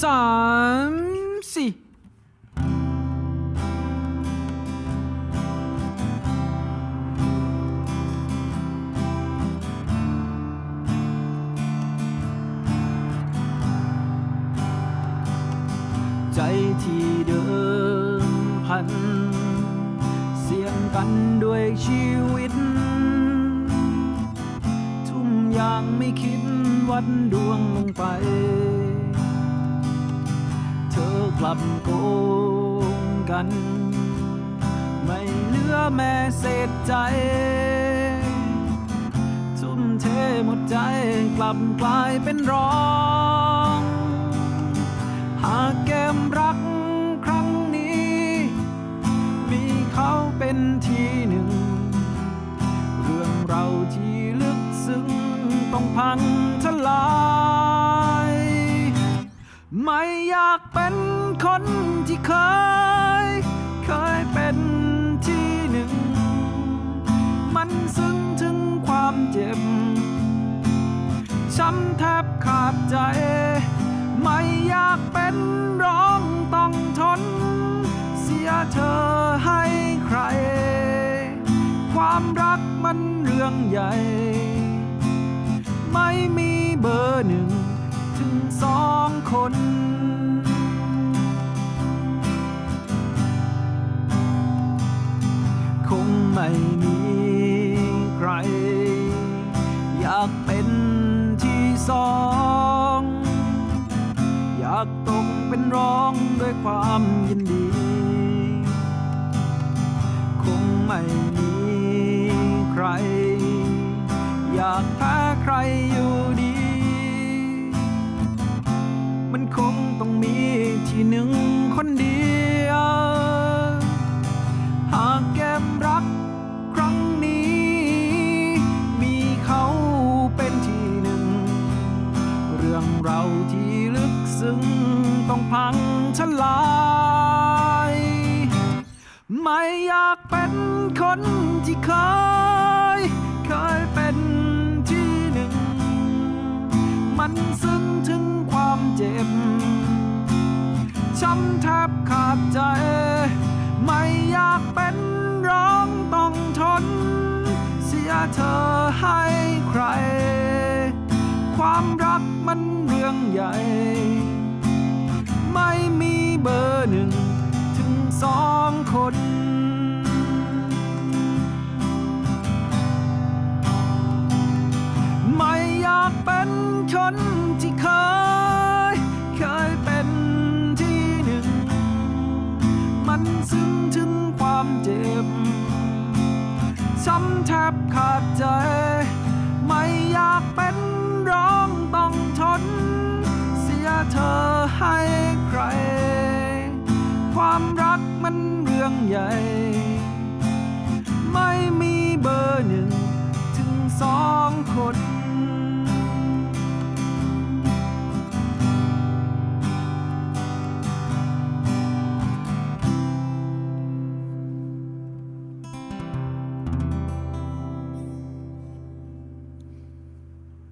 สามสี่ใจที่เดิมพัน เสี่ยงกันด้วยชีวิต ทุ่มอย่างไม่คิดวัดดวงลงไป กลับโกงกัน ไม่เหลือแม้เศษใจ ทุ่มเทหมดใจกลับกลายเป็นร้อง หากเกมรักครั้งนี้ มีเขาเป็นที ไม่อยากเป็นคนที่เคย เคยเป็นที่หนึ่ง มันซึ้งถึงความเจ็บ ช้ำแทบขาดใจ ไม่อยากเป็นร้องต้องทน เสียเธอให้ใคร ความรักมันเรื่องใหญ่ ไม่มีเบอร์ ม่มีใคร อยากเป็นที่สอง อยากตกเป็นร้องด้วยความยินดี คงไม่มีใคร อยากแพ้ใครอยู่ดี มันคงต้องมีที่หนึ่งคนเดี เราที่ลึกซึ้งต้องพังทลาย ไม่อยากเป็นคนที่เคย เคยเป็นที่หนึ่ง มันซึ้งถึงความเจ็บ ช้ำแทบขาดใจ ไม่อยากเป็นร้องต้องทน เสียเธอให้ใคร ความรักมัน เรื่องใหญ่ ไม่มีเบอร์หนึ่งถึงสองคน ไม่อยากเป็นคนที่เคย เคยเป็นที่หนึ่ง มันซึ้งถึงความเจ็บช้ำแทบขาดใจ ไม่อยากเป็นร้องต้องทน เธอให้ใคร ความรักมันเรื่องใหญ่